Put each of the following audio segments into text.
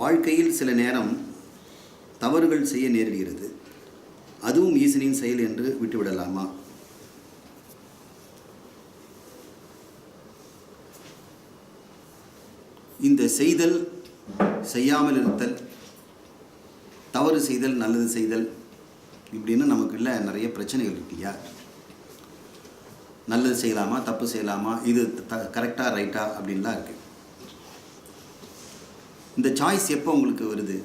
வாழ்க்கையில் சில நேரம் தவறுகள் செய்ய நேரிடுகிறது. அதுவும் ஈசனின் செயல் என்று விட்டுவிடலாமா? இந்த செய்தல் செய்யாமல் இருத்தல் தவறு செய்தல் நல்லது செய்தல் இப்படின்னு நமக்குள்ள நிறைய பிரச்சனைகள் இருக்கு இல்லையா? நல்லது செய்யலாமா தப்பு செய்யலாமா இது த கரெக்டாக ரைட்டா அப்படின்லாம் இருக்குது இந்த சாய்ஸ் எப்போ உங்களுக்கு வருது?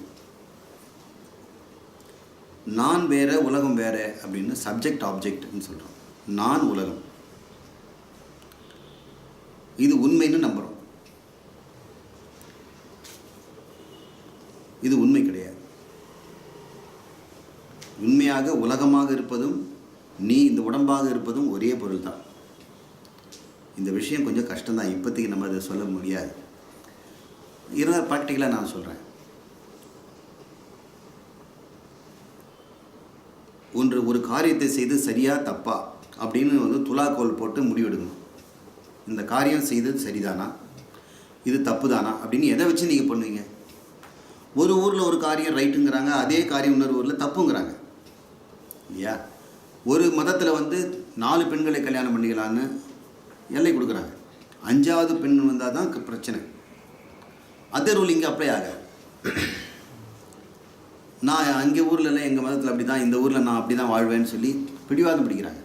நான் வேற உலகம் வேற அப்படின்னு சப்ஜெக்ட் ஆப்ஜெக்ட்னு சொல்கிறோம் நான் உலகம். இது உண்மைன்னு நம்புகிறோம் இது உண்மை கிடையாது. உண்மையாக உலகமாக இருப்பதும் நீ இந்த உடம்பாக இருப்பதும் ஒரே பொருள் தான் இந்த விஷயம் கொஞ்சம் கஷ்டம்தான். இப்போதைக்கு நம்ம அதை சொல்ல முடியாது. இருந்தால் ப்ராக்டிக்கலாக நான் சொல்கிறேன் ஒன்று ஒரு காரியத்தை செய்து சரியா தப்பா அப்படின்னு வந்து துலாக்கோல் போட்டு முடிவெடுக்கணும். இந்த காரியம் செய்தது சரிதானா? இது தப்பு தானா அப்படின்னு எதை வச்சு நீங்கள் பண்ணுவீங்க? ஒரு ஊரில் ஒரு காரியம் ரைட்டுங்கிறாங்க அதே காரியம் இன்னொரு ஊரில் தப்புங்கிறாங்க. இல்லையா? ஒரு மதத்தில் வந்து நாலு பெண்களை கல்யாணம் பண்ணிக்கலான்னு எல்லை கொடுக்குறாங்க. அஞ்சாவது பெண் வந்தால் தான் பிரச்சனை. அதே ரூல் இங்கே அப்ளை ஆகாது நான் அங்கே ஊர்லலாம் எங்கள் மதத்தில் அப்படி தான் இந்த ஊரில் நான் அப்படி தான் வாழ்வேன்னு சொல்லி பிடிவாதம் பிடிக்கிறாங்க.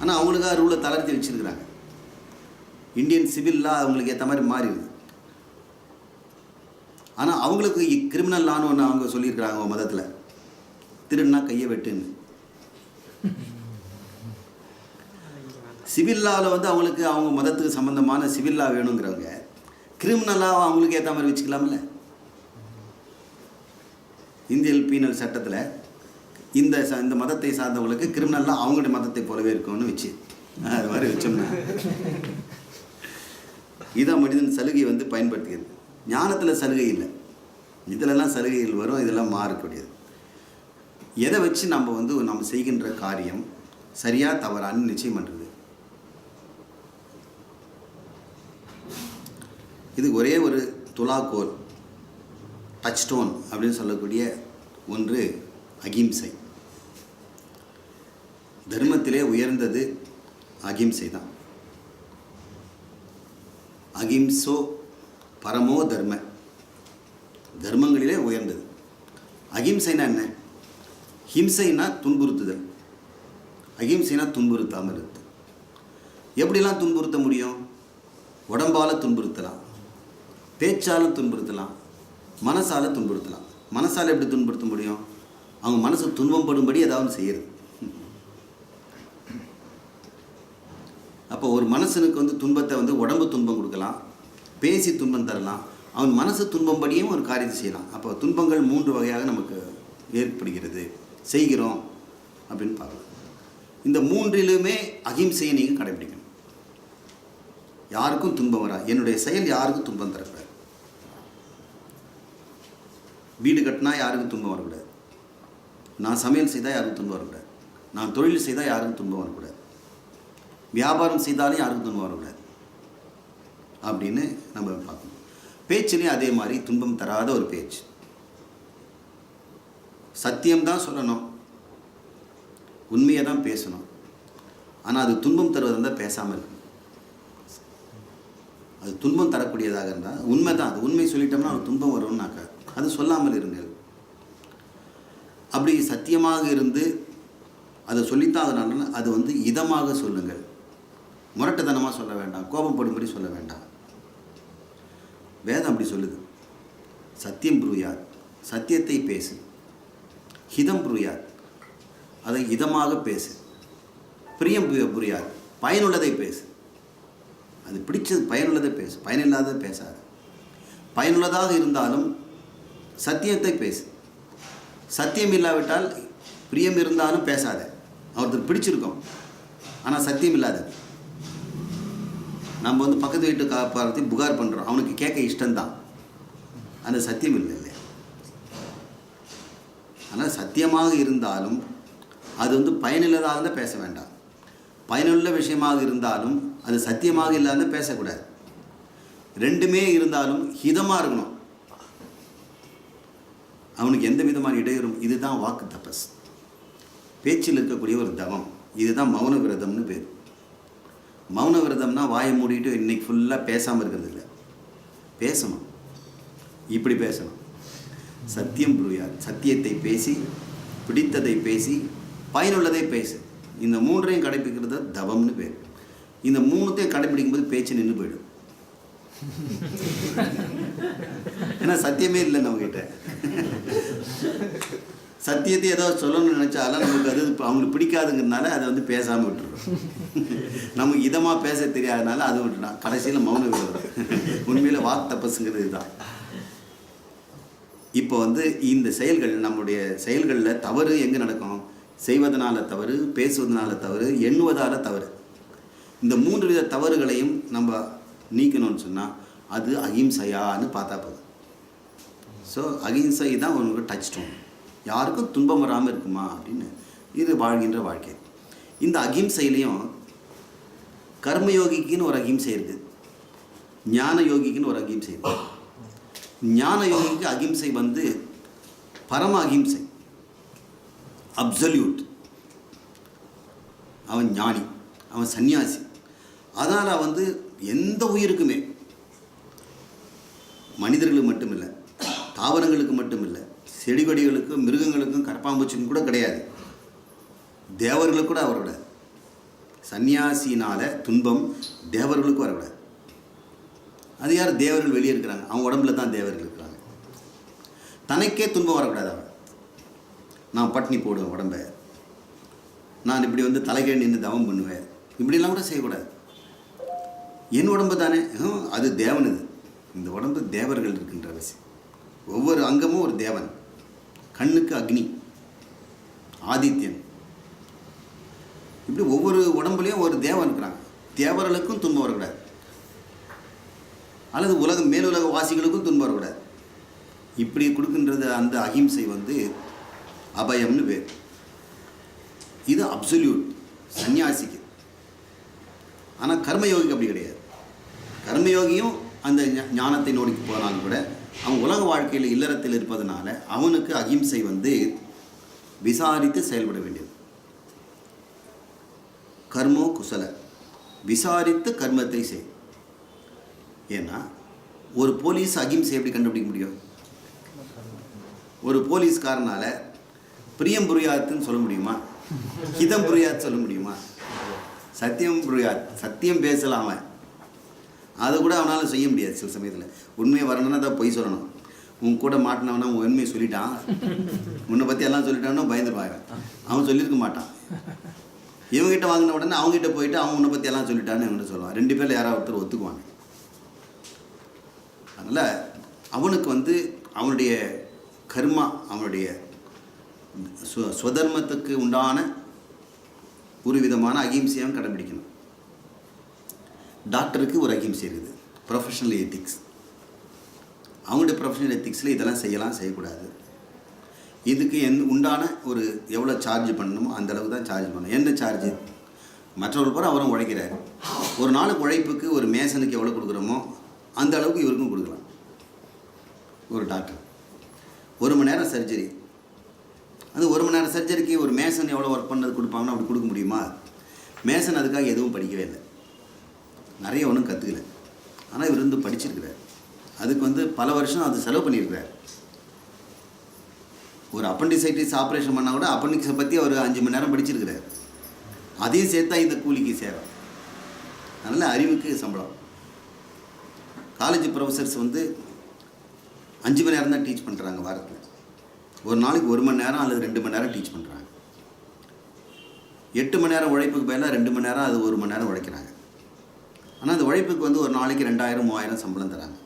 ஆனால் அவங்களுக்காக ரூலை தளர்த்தி வச்சுருக்கிறாங்க. இந்தியன் சிவில்லாம் அவங்களுக்கு ஏற்ற மாதிரி மாறிடுது ஆனால் அவங்களுக்கு கிரிமினல் லான்னு ஒன்று அவங்க சொல்லியிருக்கிறாங்க அவங்க மதத்தில். திருடுனா கையை வெட்டுன்னு. சிவில்லாவில் வந்து அவங்களுக்கு அவங்க மதத்துக்கு சம்மந்தமான சிவில்லா வேணுங்கிறவங்க கிரிமினலாக அவங்களுக்கு ஏற்ற மாதிரி வச்சுக்கலாம்ல. இந்தியன் பீனல் சட்டத்தில் இந்த இந்த மதத்தை சார்ந்தவங்களுக்கு கிரிமினல்லாம் அவங்களுடைய மதத்தை போலவே இருக்கும்னு வச்சு அது மாதிரி வச்சோம்னா. இதான் மனிதன் சலுகை வந்து பயன்படுத்தியது ஞானத்தில் சலுகை இல்லை. இதிலெல்லாம் சலுகைகள் வரும் இதெல்லாம் மாறக்கூடியது. எதை வச்சு நம்ம வந்து நம்ம செய்கின்ற காரியம் சரியாக தவறான்னு நிச்சயம் பண்ணுறது இது ஒரே ஒரு துலாக்கோல் டச் ஸ்டோன் அப்படின்னு சொல்லக்கூடிய ஒன்று அகிம்சை. தர்மத்திலே உயர்ந்தது அகிம்சை தான் அகிம்சோ பரமோ தர்ம. தர்மங்களிலே உயர்ந்தது. அகிம்சைனா என்ன? ஹிம்சைனா துன்புறுத்துதல். அகிம்சைனா துன்புறுத்தாமல் இருத்தல் எப்படிலாம் துன்புறுத்த முடியும்? உடம்பால் துன்புறுத்தலாம். பேச்சால் துன்புறுத்தலாம் மனசால் துன்புறுத்தலாம். மனசால் எப்படி துன்புறுத்த முடியும்? அவங்க மனசு துன்பம் படும்படி ஏதாவது செய்யறது. அப்போ ஒரு மனசனுக்கு வந்து துன்பத்தை வந்து உடம்பு துன்பம் கொடுக்கலாம் பேசி துன்பம் தரலாம். அவன் மனசு துன்பம்படியும் ஒரு காரியத்தை செய்யலாம். அப்போ துன்பங்கள் மூன்று வகையாக நமக்கு ஏற்படுகிறது. செய்கிறோம் அப்படின்னு பார்க்கலாம். இந்த மூன்றிலுமே அகிம்சையை நீங்கள் கடைபிடிக்கணும். யாருக்கும் துன்பம் வரா என்னுடைய செயல் யாருக்கும் துன்பம் தரக்கூடாது. வீடு கட்டினா யாருக்கும் துன்பம் வரக்கூடாது. நான் சமையல் செய்தால் யாருக்கும் துன்பம் வரக்கூடாது. நான் தொழில் செய்தால் யாருக்கும் துன்பம் வரக்கூடாது. வியாபாரம் செய்தாலும் யாருக்கும் துன்பம் வரக்கூடாது. அப்படின்னு நம்ம பார்க்கணும். பேச்சுலேயும் அதே மாதிரி துன்பம் தராத ஒரு பேச்சு. சத்தியம்தான் சொல்லணும். உண்மையை தான் பேசணும். ஆனால் அது துன்பம் தருவதாக இருந்தால் பேசாமல் இருக்கணும் அது துன்பம் தரக்கூடியதாக இருந்தால் உண்மை தான். அது உண்மை சொல்லிட்டோம்னா அது துன்பம் வரும்னாக்கா அது சொல்லாமல் இருங்கள். அப்படி சத்தியமாக இருந்து அதை சொல்லித்தான் அதனால அது வந்து இதமாக சொல்லுங்கள். முரட்டுத்தனமாக சொல்ல வேண்டாம். கோபப்படும்படி சொல்ல வேண்டாம். வேதம் அப்படி சொல்லுது. சத்தியம் புரியாது. சத்தியத்தை பேசு. ஹிதம் புரியாது. அதை இதமாக பேசு. பிரியம் புரியாது. பயனுள்ளதை பேசு. அது பிடிச்சது பயனுள்ளதை பேசு. பயனில்லாத பேசாது. பயனுள்ளதாக இருந்தாலும் சத்தியத்தை பேசு. சத்தியம் இல்லாவிட்டால் பிரியம் இருந்தாலும் பேசாத. ஒருத்தர் பிடிச்சிருக்கோம். ஆனால் சத்தியம் இல்லாதது. நம்ம வந்து பக்கத்து வீட்டு கா புகார் பண்ணுறோம் அவனுக்கு கேட்க இஷ்டம்தான். அந்த சத்தியம் இல்லை இல்லை ஆனால் சத்தியமாக இருந்தாலும் அது வந்து பயனுள்ளதாக இருந்தால் பேச வேண்டாம். பயனுள்ள விஷயமாக இருந்தாலும் அது சத்தியமாக இல்லாத பேசக்கூடாது. ரெண்டுமே இருந்தாலும் ஹிதமாக இருக்கணும். அவனுக்கு எந்த விதமான இடையூறும் இதுதான் வாக்கு தபஸ். பேச்சில் இருக்கக்கூடிய ஒரு தவம். இதுதான் மௌன விரதம்னு பேர். மௌன விரதம்னா வாயை மூடிட்டு இன்னைக்கு ஃபுல்லாக பேசாமல் இருக்கிறது இல்லை. பேசணும். இப்படி பேசணும். சத்தியம் புரியாது. சத்தியத்தை பேசி பிடித்ததை பேசி பயனுள்ளதை பேசு. இந்த மூன்றையும் கடைப்பிடிக்கிறது தவம்னு பேர். இந்த மூணுத்தையும் கடைப்பிடிக்கும்போது பேச்சு நின்று போயிடும். ஏன்னா சத்தியமே இல்லை நம்மகிட்ட சத்தியத்தை ஏதோ சொல்லணும்னு நினச்சாலும் நமக்கு அது அவங்களுக்கு பிடிக்காதுங்கிறதுனால அதை வந்து பேசாமல் விட்டுருவோம். நமக்கு இதமாக பேச தெரியாதனால அது விட்டுட்டான் கடைசியில் மௌன விடுறோம் உண்மையில் வாக் தப்பசுங்கிறது இதுதான். இப்போ வந்து இந்த செயல்கள் நம்முடைய செயல்களில் தவறு எங்கே நடக்கும்? செய்வதனால தவறு பேசுவதனால தவறு எண்ணுவதால தவறு. இந்த மூன்று வித தவறுகளையும் நம்ம நீக்கணும்னு சொன்னால் அது அகிம்சையான்னு பார்த்தா போதும். ஸோ அகிம்சை தான் உனக்கு டச் ஸ்டோன் யாருக்கும் துன்பம் வராமல் இருக்குமா? அப்படின்னு இது வாழ்கின்ற வாழ்க்கை. இந்த அகிம்சையிலையும் கர்மயோகிக்குன்னு ஒரு அகிம்சை இருக்குது ஞான யோகிக்குன்னு ஒரு அகிம்சை இருக்குது ஞான யோகிக்கு அகிம்சை வந்து பரம அகிம்சை. அப்சல்யூட் அவன் ஞானி. அவன் சன்னியாசி அதனால் வந்து எந்த உயிருக்குமே மனிதர்களுக்கு மட்டும் தாவரங்களுக்கு மட்டும் இல்லை செடி கொடிகளுக்கும் மிருகங்களுக்கும் கரப்பாம்பூச்சிக்கும் கூட கிடையாது. தேவர்களுக்கு கூட வரக்கூடாது சன்னியாசினால் துன்பம் தேவர்களுக்கும் வரக்கூடாது அது யார்? தேவர்கள் வெளியே இருக்கிறாங்க. அவங்க உடம்புல தான் தேவர்கள் இருக்கிறாங்க. தனக்கே துன்பம் வரக்கூடாது அவன் நான் பட்னி போடுவேன் உடம்ப. நான் இப்படி வந்து தலைகீழ் நின்று தவம் பண்ணுவேன். இப்படிலாம் கூட செய்யக்கூடாது. என் உடம்பு தானே? அது தேவனுது. இந்த உடம்பு தேவர்கள் இருக்கின்ற விஷயம் ஒவ்வொரு அங்கமும் ஒரு தேவன். கண்ணுக்கு அக்னி ஆதித்யன். இப்படி ஒவ்வொரு உடம்புலையும் ஒரு தேவன் இருக்கிறாங்க. தேவர்களுக்கும் துன்பம் வரக்கூடாது. அல்லது உலக மேலுலக வாசிகளுக்கும் துன்பம் வரக்கூடாது. இப்படி கொடுக்கின்றது அந்த அகிம்சை வந்து அபயம்னு பேர். இது அப்சல்யூட் சன்னியாசிக்கு ஆனால் கர்மயோகிக்கு அப்படி கிடையாது. கர்மயோகியும் அந்த ஞானத்தை நோடிக்கு போனாலும் கூட அவன் உலக வாழ்க்கையில் இல்லறத்தில் இருப்பதனால அவனுக்கு அகிம்சை வந்து விசாரித்து செயல்பட வேண்டியது. கர்மோ குசல. விசாரித்து கர்மத்தை செய். ஏன்னா ஒரு போலீஸ் அகிம்சை எப்படி கண்டுபிடிக்க முடியும்? ஒரு போலீஸ்காரனால பிரியம் புரியாத்துன்னு சொல்ல முடியுமா? ஹிதம் புரியாது சொல்ல முடியுமா? சத்தியம் புரியாத் சத்தியம் பேசலாம். அவன் அதை கூட அவனால் செய்ய முடியாது சில சமயத்தில். உண்மையை வரணும்னா தான் பொய் சொல்லணும். உன் கூட மாட்டினவனா உன் உண்மையை சொல்லிட்டான். உன்னை பற்றி எல்லாம் சொல்லிட்டான்னா பயந்துருவாங்க. அவன் சொல்லியிருக்க மாட்டான். இவங்ககிட்ட வாங்கின உடனே அவங்ககிட்ட போயிட்டு அவன் உன்னை பற்றி எல்லாம் சொல்லிட்டான்னு இவங்ககிட்ட சொல்லுவான். ரெண்டு பேரில் யாராவது ஒருத்தர் ஒத்துக்குவாங்க. அதனால் அவனுக்கு வந்து அவனுடைய கர்மா அவனுடைய சு சுதர்மத்துக்கு உண்டான ஒரு விதமான அகிம்சையாக கடைபிடிக்கணும். டாக்டருக்கு ஒரு அகிம்சை இருக்குது. ப்ரொஃபஷனல் எத்திக்ஸ் அவங்களுடைய ப்ரொஃபஷனல் எத்திக்ஸில் இதெல்லாம் செய்யலாம் செய்யக்கூடாது. இதுக்கு என் உண்டான ஒரு எவ்வளோ சார்ஜ் பண்ணணுமோ அந்த அளவுக்கு தான் சார்ஜ் பண்ணணும் என்ன சார்ஜ் மற்றவர்கள் பூரா அவரும் உழைக்கிறார். ஒரு நாளுக்கு உழைப்புக்கு ஒரு மேசனுக்கு எவ்வளோ கொடுக்குறோமோ அந்த அளவுக்கு இவருக்கும் கொடுக்கலாம். ஒரு டாக்டர் ஒரு மணி நேரம் சர்ஜரி அது ஒரு மணி நேரம் சர்ஜரிக்கு ஒரு மேசன் எவ்வளோ ஒர்க் பண்ணது கொடுப்பாங்கன்னு அப்படி கொடுக்க முடியுமா? மேசன் அதுக்காக எதுவும் படிக்கவே இல்லை. நிறைய ஒன்றும் கற்றுக்கல ஆனால் இவர் வந்து படிச்சிருக்கிறார். அதுக்கு வந்து பல வருஷம் அது செலவு பண்ணியிருக்கிறார் ஒரு அப்பண்டிசைட்டிஸ் ஆப்ரேஷன் பண்ணால் கூட அப்பண்டிக்ஸை பற்றி அவர் அஞ்சு மணி நேரம் படிச்சிருக்கிறார். அதையும் சேர்த்தா இந்த கூலிக்கு சேரும் அதனால் அறிவுக்கு சம்பளம். காலேஜ் ப்ரொஃபஸர்ஸ் வந்து அஞ்சு மணி நேரம் தான் டீச் பண்ணுறாங்க வாரத்தில். ஒரு நாளைக்கு ஒரு மணி நேரம் அல்லது ரெண்டு மணி நேரம் டீச் பண்ணுறாங்க எட்டு மணி நேரம் உழைப்புக்கு பதிலாக ரெண்டு மணி நேரம் அது ஒரு மணி நேரம் உழைக்கிறாங்க. ஆனால் அந்த உழைப்புக்கு வந்து ஒரு நாளைக்கு ரெண்டாயிரம் மூவாயிரம் சம்பளம் தராங்க.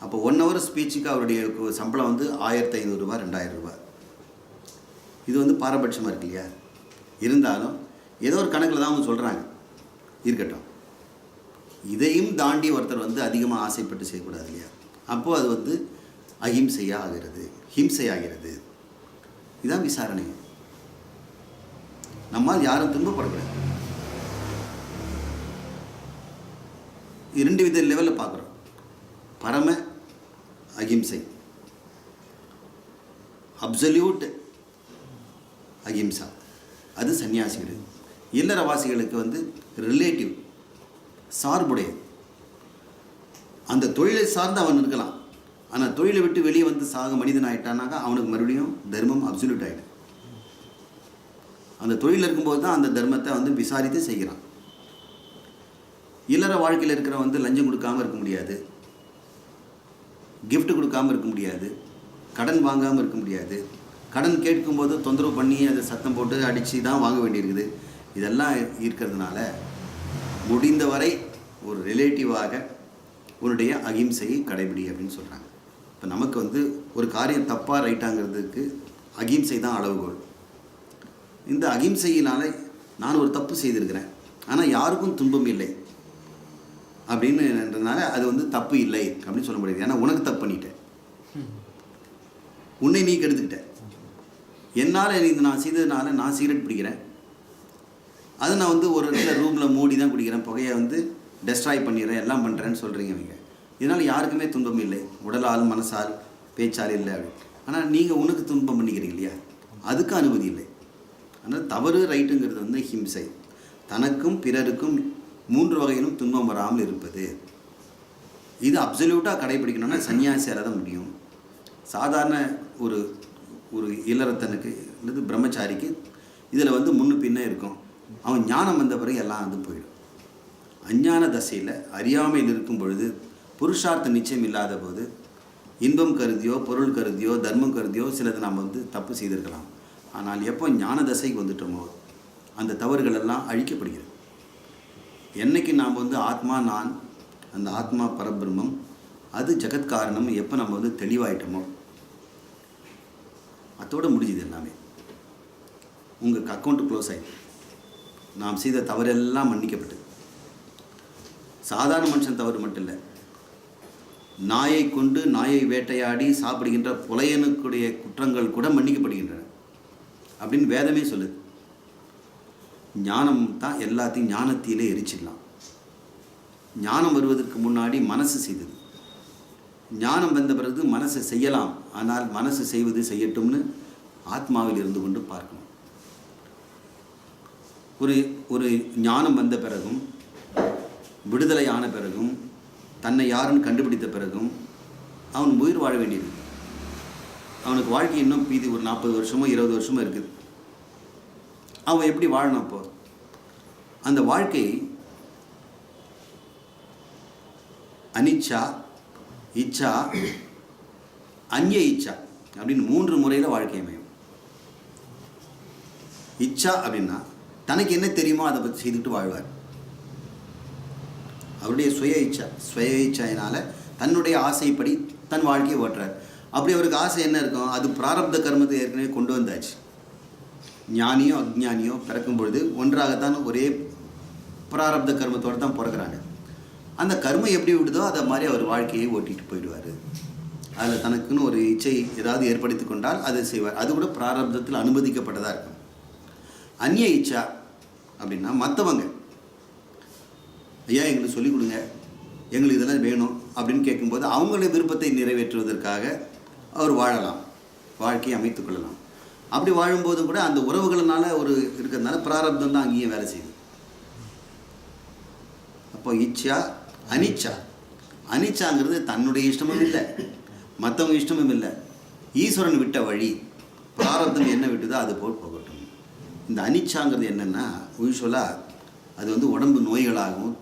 அப்போ ஒன் ஹவர் ஸ்பீச்சுக்கு அவருடைய கு- சம்பளம் வந்து ஆயிரத்தி ஐநூறுரூவா ரெண்டாயிரம் ரூபாய். இது வந்து பாரபட்சமாக இருக்கு இல்லையா? இருந்தாலும் ஏதோ ஒரு கணக்கில் தான் அவங்க சொல்கிறாங்க இருக்கட்டும். இதையும் தாண்டி ஒருத்தர் வந்து அதிகமாக ஆசைப்பட்டு செய்யக்கூடாது இல்லையா? அப்போது அது வந்து அஹிம்சையாக ஆகிறது ஹிம்சை ஆகிறது இதுதான் விசாரணை. நம்மால் யாரும் துன்பப்படக்கூடாது. இரண்டு வித லெவலில் பார்க்குறோம். பரம அகிம்சை. அப்சல்யூட் அகிம்சா. அது சன்னியாசிகள். இல்லறவாசிகளுக்கு வந்து ரிலேட்டிவ் சார்புடைய அந்த தொழிலை சார்ந்து அவன் இருக்கலாம். ஆனால் தொழிலை விட்டு வெளியே வந்து சாக மனிதன் ஆகிட்டானாக்கா அவனுக்கு மறுபடியும் தர்மம் அப்சல்யூட் ஆகிடும் அந்த தொழில் இருக்கும்போது தான் அந்த தர்மத்தை வந்து விசாரித்து செய்கிறான். இல்லற வாழ்க்கையில் இருக்கிற வந்து லஞ்சம் கொடுக்காம இருக்க முடியாது. கிஃப்ட் கொடுக்காம இருக்க முடியாது. கடன் வாங்காமல் இருக்க முடியாது. கடன் கேட்கும்போது தொந்தரவு பண்ணி அதை சத்தம் போட்டு அடித்து தான் வாங்க வேண்டியிருக்குது. இதெல்லாம் இருக்கிறதுனால முடிந்தவரை ஒரு ரிலேட்டிவாக உன்னுடைய அகிம்சையை கடைபிடி அப்படின்னு சொல்கிறாங்க இப்போ நமக்கு வந்து ஒரு காரியம் தப்பாக ரைட்டாங்கிறதுக்கு அகிம்சை தான் அளவுகோல். இந்த அகிம்சையினால் நான் ஒரு தப்பு செய்திருக்கிறேன். ஆனால் யாருக்கும் துன்பம் இல்லை. அப்படின்னுன்றதுனால அது வந்து தப்பு இல்லை அப்படின்னு சொல்ல முடியாது. ஏன்னா உனக்கு தப்பு பண்ணிட்டேன். உன்னை நீ கெடுத்துக்கிட்ட. என்னால் இது நான் செய்ததுனால நான் சிகரெட் பிடிக்கிறேன். அது நான் வந்து ஒரு இடத்துல ரூமில் மூடி தான் குடிக்கிறேன். புகையை வந்து டெஸ்ட்ராய் பண்ணிடுறேன் எல்லாம் பண்ணுறேன்னு சொல்கிறீங்க அவங்க இதனால் யாருக்குமே துன்பம் இல்லை. உடலால் மனசால் பேச்சால் இல்லை அப்படின்னு ஆனால் நீங்கள் உனக்கு துன்பம் பண்ணிக்கிறீங்க இல்லையா? அதுக்கு அனுமதி இல்லை. ஆனால் தவறு ரைட்டுங்கிறது வந்து ஹிம்சை. தனக்கும் பிறருக்கும் மூன்று வகையிலும் துன்பம் வராமல் இருப்பது. இது அப்சல்யூட்டாக கடைபிடிக்கணும்னா சன்னியாசியால் தான் முடியும். சாதாரண ஒரு ஒரு இளரத்தனுக்கு அல்லது பிரம்மச்சாரிக்கு இதில் வந்து முன்னு பின்ன இருக்கும். அவன் ஞானம் வந்த பிறகு எல்லாம் வந்து போயிடும். அஞ்ஞான தசையில் அறியாமையில் இருக்கும் பொழுது புருஷார்த்த நிச்சயம் இல்லாத போது இன்பம் கருதியோ பொருள் கருதியோ தர்மம் கருதியோ சிலது நாம் வந்து தப்பு செய்திருக்கலாம். ஆனால் எப்போ ஞான தசைக்கு வந்துட்டோமோ அந்த தவறுகளெல்லாம் அழிக்கப்படுகிறது. என்னைக்கு நாம் வந்து ஆத்மா நான் அந்த ஆத்மா பரபிரம்மம் அது ஜெகத் காரணம் எப்போ நம்ம வந்து தெளிவாயிட்டோமோ அதோட முடிஞ்சுது எல்லாமே. உங்கள் அக்கௌண்ட்டு க்ளோஸ் ஆகிடுது நாம் செய்த தவறெல்லாம் மன்னிக்கப்பட்டது. சாதாரண மனுஷன் தவறு மட்டும் இல்லை. நாயை கொண்டு நாயை வேட்டையாடி சாப்பிடுகின்ற புலையனுக்குடைய குற்றங்கள் கூட மன்னிக்கப்படுகின்றன. அப்படின்னு வேதமே சொல்லுது. ஞானம் தான் எல்லாத்தையும் ஞானத்திலே எரிச்சிடலாம். ஞானம் வருவதற்கு முன்னாடி மனசு செய்தது. ஞானம் வந்த பிறகு மனசை செய்யலாம். ஆனால் மனசு செய்வது செய்யட்டும்னு ஆத்மாவில் இருந்து கொண்டு பார்க்கணும். ஒரு ஒரு ஞானம் வந்த பிறகும் விடுதலை ஆன பிறகும் தன்னை யாருன்னு கண்டுபிடித்த பிறகும் அவன் உயிர் வாழ வேண்டியது. அவனுக்கு வாழ்க்கை இன்னும் மீதி ஒரு நாற்பது வருஷமோ இருபது வருஷமோ இருக்குது. அவன் எப்படி வாழணும் அப்போ? அந்த வாழ்க்கை அனிச்சா இச்சா அந்நிய இச்சா அப்படின்னு மூன்று முறையில் வாழ்க்கை அமையும். இச்சா அப்படின்னா தனக்கு என்ன தெரியுமோ அதை பற்றி செய்துட்டு வாழ்வார். அவருடைய சுய இச்சா சுய இச்சாயினால் தன்னுடைய ஆசைப்படி தன் வாழ்க்கையை ஓட்டுறார். அப்படி அவருக்கு ஆசை என்ன இருக்கும்? அது பிராரப்த கர்மத்தை ஏற்கனவே கொண்டு வந்தாச்சு. ஞானியோ அக்ஞானியோ பிறக்கும் பொழுது ஒன்றாகத்தான் ஒரே பிராரப்த கர்மத்தோடு தான் பிறக்கிறாங்க. அந்த கர்மம் எப்படி விடுதோ அதை மாதிரி அவர் வாழ்க்கையை ஓட்டிட்டு போயிடுவார். அதில் தனக்குன்னு ஒரு இச்சை ஏதாவது ஏற்படுத்தி கொண்டால் அதை செய்வார். அது கூட பிராரப்தத்தில் அனுமதிக்கப்பட்டதாக இருக்கும். அந்நிய இச்சா அப்படின்னா மற்றவங்க ஐயா எங்களுக்கு சொல்லிக் கொடுங்க. எங்களுக்கு இதெல்லாம் வேணும் அப்படின்னு கேட்கும்போது அவங்களுடைய விருப்பத்தை நிறைவேற்றுவதற்காக அவர் வாழலாம். வாழ்க்கையை அமைத்துக்கொள்ளலாம் அப்படி வாழும்போது கூட அந்த உறவுகளினால ஒரு இருக்கிறதுனால பிராரப்தம் தான் அங்கேயும் வேலை செய்யுது. அப்போ இச்சா அனிச்சா. அனிச்சாங்கிறது தன்னுடைய இஷ்டமும் இல்லை மற்றவங்க இஷ்டமும் இல்லை. ஈஸ்வரன் விட்ட வழி பிராரப்தம் என்ன விட்டுதோ அது போல் போகட்டும். இந்த அனிச்சாங்கிறது என்னென்னா யூஸ்வலாக அது வந்து உடம்பு நோய்களாகவும்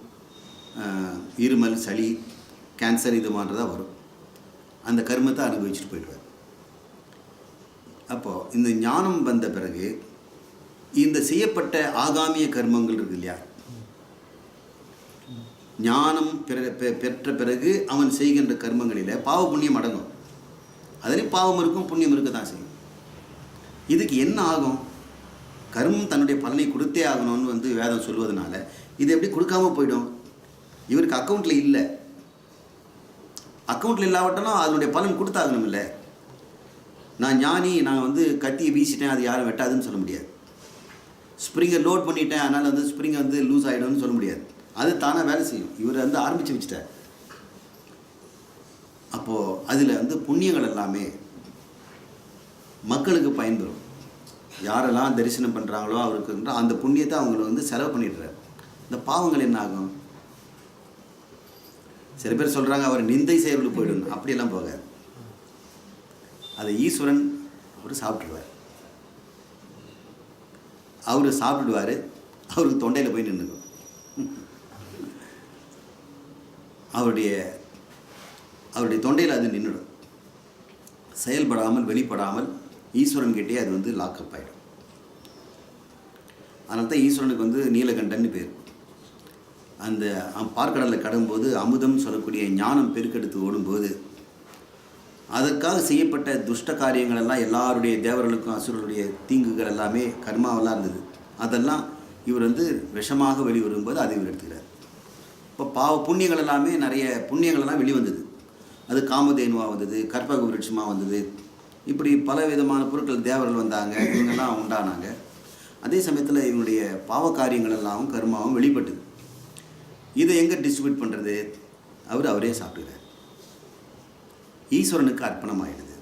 இருமல் சளி கேன்சர் இது மாதிரி தான் வரும். அந்த கர்மத்தை அனுபவிச்சுட்டு போயிடுவார். அப்போது இந்த ஞானம் வந்த பிறகு இந்த செய்யப்பட்ட ஆகாமிய கர்மங்கள் இருக்கு இல்லையா? ஞானம் பெற- பெ- பெற்ற பிறகு அவன் செய்கின்ற கர்மங்களில் பாவ புண்ணியம் அடங்கும். அதுலேயும் பாவம் இருக்கும் புண்ணியம் இருக்க தான் செய்யும். இதுக்கு என்ன ஆகும்? கர்மம் தன்னுடைய பலனை கொடுத்தே ஆகணும்னு வந்து வேதம் சொல்வதனால இது எப்படி கொடுக்காம போயிடும்? இவருக்கு அக்கௌண்ட்டில் இல்லை. அக்கௌண்ட்டில் இல்லாவிட்டாலும் அதனுடைய பலன் கொடுத்தாகணும் இல்லை நான் ஞானி நான் வந்து கத்தியை வீசிட்டேன் அது யாரும் வெட்டாதுன்னு சொல்ல முடியாது. ஸ்ப்ரிங்கை லோட் பண்ணிட்டேன் அதனால் வந்து ஸ்ப்ரிங்கை வந்து லூஸ் ஆகிடும்னு சொல்ல முடியாது. அது தானாக வேலை செய்யும். இவர் வந்து ஆரம்பித்து வச்சுட்டார். அப்போது அதில் வந்து புண்ணியங்கள் எல்லாமே மக்களுக்கு பயன்பெறும் யாரெல்லாம் தரிசனம் பண்ணுறாங்களோ அவருக்கு அந்த புண்ணியத்தை அவங்களை வந்து செலவு பண்ணிடுறாரு. இந்த பாவங்கள் என்ன ஆகும்? சில பேர் சொல்கிறாங்க அவர் நிந்தை செயல்களுக்கு போயிடணும் அப்படியெல்லாம் போகாது. அதை ஈஸ்வரன் அவர் சாப்பிட்ருவார் அவர் சாப்பிடுவார் அவருக்கு தொண்டையில் போய் நின்றுக்கும் அவருடைய அவருடைய தொண்டையில் அது நின்றுடும். செயல்படாமல் வெளிப்படாமல் ஈஸ்வரன் கிட்டே அது வந்து லாக்அப் ஆகிடும் அதனால தான் ஈஸ்வரனுக்கு வந்து நீலகண்டன் பேர். அந்த பார்க்கடலில் கடும்போது அமுதம் சொல்லக்கூடிய ஞானம் பெருக்கெடுத்து ஓடும்போது அதற்காக செய்யப்பட்ட துஷ்ட காரியங்கள் எல்லாம் எல்லாருடைய தேவர்களுக்கும் அசுரருடைய தீங்குகள் எல்லாமே கர்மாவெல்லாம் இருந்தது. அதெல்லாம் இவர் வந்து விஷமாக வெளிவரும்போது அதை இவர் எடுத்துக்கிறார். இப்போ பாவ புண்ணியங்கள் எல்லாமே நிறைய புண்ணியங்கள் எல்லாம் வெளிவந்தது. அது காமதேனுவாக வந்தது கற்பக விருட்சமாக வந்தது. இப்படி பல விதமான பொருட்கள் தேவர்கள் வந்தாங்க இவங்கெல்லாம் உண்டானாங்க. அதே சமயத்தில் இவனுடைய பாவ காரியங்கள் எல்லாம் கர்மாவும் வெளிப்பட்டது. இதை எங்கே டிஸ்ட்ரிபியூட் பண்ணுறது அவர் அவரே சாப்பிட்டுக்கிறார் ஈஸ்வரனுக்கு அர்ப்பணம் ஆயிடுது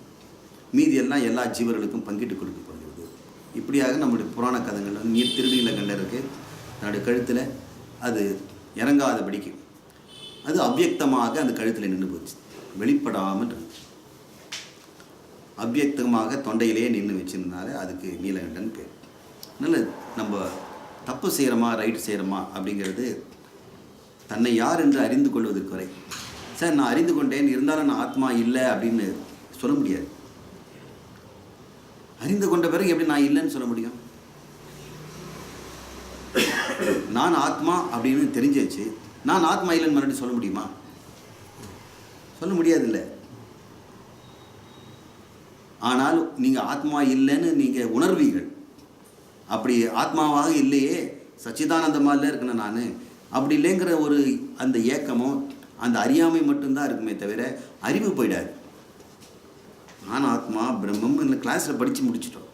மீதி எல்லாம் எல்லா ஜீவர்களுக்கும் பங்கிட்டு கொடுக்கப்படுகிறது இப்படியாக நம்முடைய புராண கதங்கள் நீர் திருநீலகண்டருக்கு தன்னுடைய கழுத்தில் அது இறங்காதபடிக்கு அது அவ்வியக்தமாக அந்த கழுத்தில் நின்று போச்சு. வெளிப்படாமல் இருந்துச்சு. அவ்வியக்தமாக தொண்டையிலேயே நின்று வச்சிருந்தால அதுக்கு நீலகண்டன் பேர். அதனால் நம்ம தப்பு செய்கிறோமா ரைட் செய்கிறோமா அப்படிங்கிறது தன்னை யார் என்று அறிந்து கொள்வதற்கு வரை சார் நான் அறிந்து கொண்டேன் இருந்தாலும் நான் ஆத்மா இல்லை அப்படின்னு சொல்ல முடியாது. அறிந்து கொண்ட பிறகு எப்படி நான் இல்லைன்னு சொல்ல முடியும்? நான் ஆத்மா அப்படின்னு தெரிஞ்சாச்சு நான் ஆத்மா இல்லைன்னு மறுபடியும் சொல்ல முடியுமா? சொல்ல முடியாது இல்லை ஆனால் நீங்கள் ஆத்மா இல்லைன்னு நீங்கள் உணர்வீர்கள். அப்படி ஆத்மாவாக இல்லையே சச்சிதானந்தமாக இல்லை இருக்கணும் நான். அப்படி இல்லைங்கிற ஒரு அந்த ஏக்கமோ அந்த அறியாமை மட்டும்தான் இருக்குமே தவிர அறிவு போயிடாது. நான் ஆத்மா பிரம்மம் இந்த கிளாஸில் படித்து முடிச்சிட்டோம்.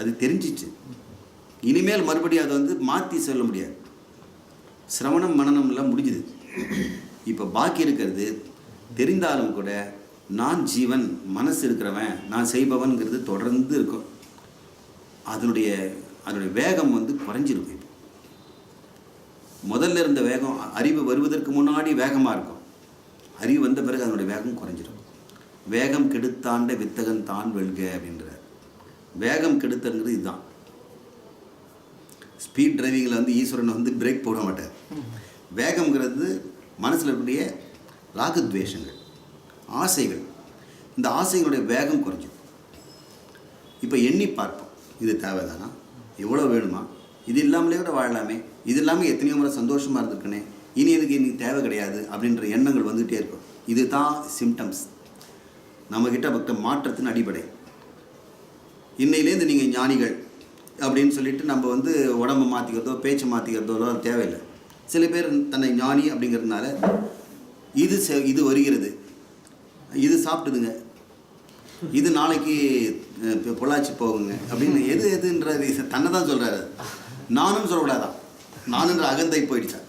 அது தெரிஞ்சிச்சு. இனிமேல் மறுபடியும் அதை வந்து மாற்றி சொல்ல முடியாது. சிரவணம் மனநம்லாம் எல்லாம் முடிஞ்சுது. இப்போ பாக்கி இருக்கிறது தெரிந்தாலும் கூட நான் ஜீவன் மனசு இருக்கிறவன் நான் செய்பவன்கிறது தொடர்ந்து இருக்கும். அதனுடைய அதனுடைய வேகம் வந்து குறைஞ்சிருக்கு முதல்ல இருந்த வேகம் அறிவு வருவதற்கு முன்னாடி வேகமாக இருக்கும். அறிவு வந்த பிறகு அதனுடைய வேகம் குறைஞ்சிடும் வேகம் கெடுத்தாண்ட வித்தகன் தான் வெல்க அப்படின்றார். வேகம் கெடுத்தங்கிறது இதுதான். ஸ்பீட் டிரைவிங்கில் வந்து ஈஸ்வரன் வந்து பிரேக் போட மாட்டார். வேகம்ங்கிறது மனசில் இருக்கக்கூடிய ராகத்வேஷங்கள் ஆசைகள். இந்த ஆசைகளுடைய வேகம் குறைஞ்சிடும் இப்போ எண்ணி பார்ப்போம். இது தேவைதானா? எவ்வளோ வேணுமா? இது இல்லாமலே கூட வாழலாமே. இது இல்லாமல் எத்தனையோ முறை சந்தோஷமாக இருந்திருக்கனே இனி எனக்கு இன்னைக்கு தேவை கிடையாது அப்படின்ற எண்ணங்கள் வந்துகிட்டே இருக்கும். இதுதான் சிம்டம்ஸ் நம்மக்கிட்ட பக்த மாற்றத்தின் அடிப்படை. இன்னையிலேருந்து நீங்கள் ஞானிகள் அப்படின்னு சொல்லிட்டு நம்ம வந்து உடம்பை மாற்றிக்கிறதோ பேச்சை மாற்றிக்கிறதோ தேவையில்லை. சில பேர் தன்னை ஞானி அப்படிங்கிறதுனால இது செ- இது வருகிறது. இது சாப்பிட்டுதுங்க. இது நாளைக்கு இப்போ பொள்ளாச்சி போகுங்க அப்படின்னு எது எதுன்றது தன்னை தான் சொல்கிறாரு நானும் சொல்லக்கூடாதான். நானுன்ற அகந்தை போயிடுச்சா.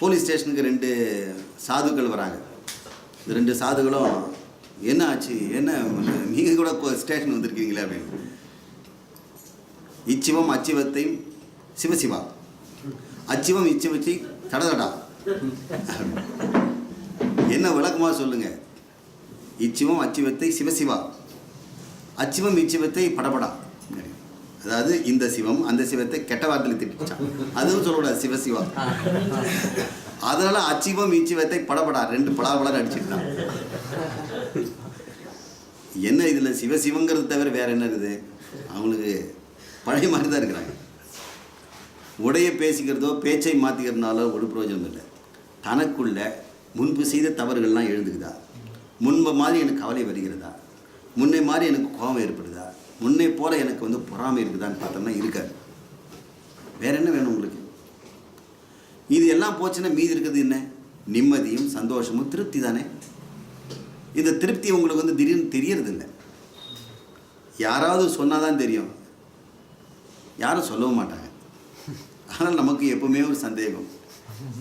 போலீஸ் ஸ்டேஷனுக்கு ரெண்டு சாதுக்கள் வராங்க. இந்த ரெண்டு சாதுகளும் என்ன ஆச்சு? என்ன? நீங்கள் கூட ஸ்டேஷன் வந்திருக்கீங்களே அப்படின்னு. இச்சிவம் அச்சிவத்தையும் சிவசிவா. அச்சிவம் இச்சிவச்சி தடதடா. என்ன விளக்கமாக சொல்லுங்கள் இச்சிவம் அச்சிவத்தை சிவசிவா. அச்சிவம் இச்சிவத்தை படபடா. அதாவது இந்த சிவம் அந்த சிவத்தை கெட்ட வார்த்தையில் திட்டான் அதுவும் சொல்லக்கூடாது சிவசிவா அதனால அச்சிவம் இச்சிவத்தை படபடா ரெண்டு படாபடா அடிச்சுட்டான் என்ன இதில் சிவசிவங்கிறது தவிர வேற என்ன இருக்குது? அவங்களுக்கு பழைய மாதிரி தான் இருக்கிறாங்க. உடைய பேசிக்கிறதோ பேச்சை மாற்றிக்கிறதுனால ஒரு பிரயோஜனம் இல்லை. தனக்குள்ள முன்பு செய்த தவறுகள்லாம் எழுந்துக்குதா முன்பு மாதிரி எனக்கு கவலை வருகிறதா? முன்னை மாதிரி எனக்கு கோபம் ஏற்படுதா? முன்னே போல் எனக்கு வந்து பொறாமை இருக்குதான்னு பார்த்தோம்னா இருக்காது. வேற என்ன வேணும் உங்களுக்கு? இது எல்லாம் போச்சுன்னா மீதி இருக்குது என்ன? நிம்மதியும் சந்தோஷமும் திருப்தி தானே? இந்த திருப்தி உங்களுக்கு வந்து திடீர்னு தெரியறதில்ல. யாராவது சொன்னால் தான் தெரியும். யாரும் சொல்லவும் மாட்டாங்க. ஆனால் நமக்கு எப்பவுமே ஒரு சந்தேகம்.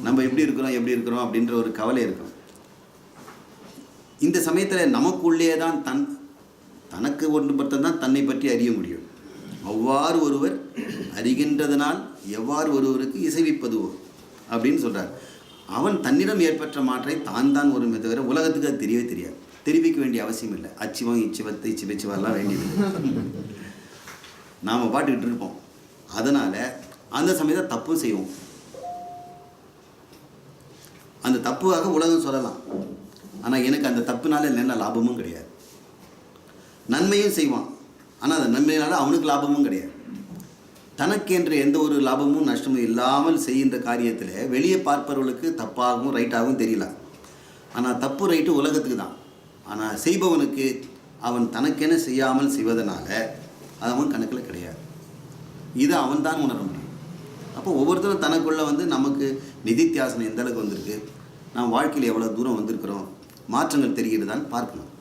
நம்ம எப்படி இருக்கிறோம் எப்படி இருக்கிறோம் அப்படின்ற ஒரு கவலை இருக்கும். இந்த சமயத்தில் நமக்குள்ளே தான் தன் தனக்கு ஒன்று மட்டும்தான் தன்னை பற்றி அறிய முடியும். அவ்வாறு ஒருவர் அறிகின்றதனால் எவ்வாறு ஒருவருக்கு இசைவிப்பதுவோ அப்படின்னு சொல்கிறார் அவன் தன்னிடம் ஏற்பட்ட மாற்றை தான் தான் ஒருமே தவிர உலகத்துக்கு அது தெரியவே தெரியாது. தெரிவிக்க வேண்டிய அவசியம் இல்லை. அச்சிவம் இச்சிவத்தை இச்சிபிச்சிவெல்லாம் வேண்டியது நாம் பாட்டுக்கிட்டு இருப்போம். அதனால் அந்த சமயத்தை தப்பும் செய்வோம். அந்த தப்புக்காக உலகம் சொல்லலாம். ஆனால் எனக்கு அந்த தப்புனால என்ன லாபமும் கிடையாது. நன்மையும் செய்வான். ஆனால் அந்த நன்மையினால அவனுக்கு லாபமும் கிடையாது. தனக்கென்று எந்த ஒரு லாபமும் நஷ்டமும் இல்லாமல் செய்கின்ற காரியத்தில் வெளியே பார்ப்பவர்களுக்கு தப்பாகவும் ரைட்டாகவும் தெரியல. ஆனால் தப்பு ரைட்டு உலகத்துக்கு தான். ஆனால் செய்பவனுக்கு அவன் தனக்கென செய்யாமல் செய்வதனால அது அவன் கணக்கில் கிடையாது. இதை அவன் தான் உணர முடியும். அப்போ ஒவ்வொருத்தரும் தனக்குள்ளே வந்து நமக்கு நிதித்தியாசனம் எந்த அளவுக்கு வந்திருக்கு? நாம் வாழ்க்கையில் எவ்வளோ தூரம் வந்திருக்கிறோம்? மாற்றங்கள் தெரிகிறதான்னு பார்க்கணும்.